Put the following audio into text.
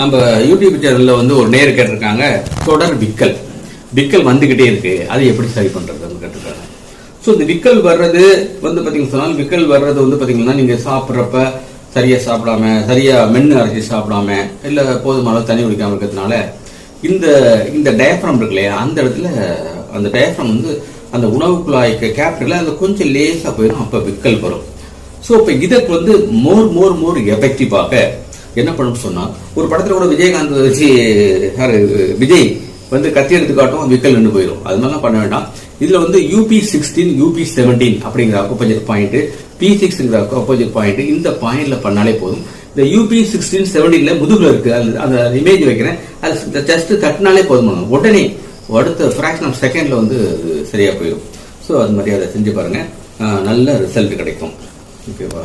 நம்ம யூடியூப் சேனல்ல வந்து ஒரு நேர் கேட்டிருக்காங்க. தொடர் விக்கல். விக்கல் வந்துகிட்டே இருக்கு. அதை எப்படி சரி பண்ணுறதுன்னு கேட்டிருக்காங்க. ஸோ இந்த விக்கல் வர்றது வந்து பாத்தீங்கன்னா சொன்னால் விக்கல் வர்றது வந்து பாத்தீங்கன்னா நீங்க சாப்பிட்றப்ப சரியா சாப்பிடாம சரியா மென்னு அரைச்சி சாப்பிடாம இல்ல போதுமான தண்ணி குடிக்காம இருக்கிறதுனால இந்த இந்த டயஃப்ரம் இருக்கு இல்லையா அந்த இடத்துல அந்த டயஃப்ரம் வந்து அந்த உணவு குழாய்க்கு கேப்டர்ல அந்த கொஞ்சம் லேசாக போயிடும் அப்போ விக்கல் வரும். ஸோ இப்போ இதற்கு வந்து மோர் மோர் மோர் எஃபெக்டிவாக என்ன பண்ணணும்னு சொன்னால் ஒரு படத்தில் கூட விஜயகாந்த் வச்சு யார் விஜய் வந்து கத்தி எடுத்து காட்டும் விக்கல் நின்று போயிடும் அது மாதிரிலாம் பண்ண வேண்டாம். இதில் வந்து யூபி சிக்ஸ்டீன் யூபி செவன்டீன் அப்படிங்கிற அப்போஜிட் பாயிண்ட்டு பி சிக்ஸ்ங்கிற அப்போஜிட் பாயிண்ட்டு இந்த பாயிண்டில் பண்ணாலே போதும். இந்த யூபி சிக்ஸ்டீன் செவன்டீனில் முதுகில் இருக்குது அது அந்த இமேஜ் வைக்கிறேன். அது ஜஸ்ட் தட்டினாலே போதும். உடனே அடுத்த ஃப்ராக்ஷன் ஆஃப் செகண்டில் வந்து அது போயிடும் ஸோ அது மாதிரி அதை செஞ்சு பாருங்கள் நல்ல ரிசல்ட் கிடைக்கும். ஓகேவா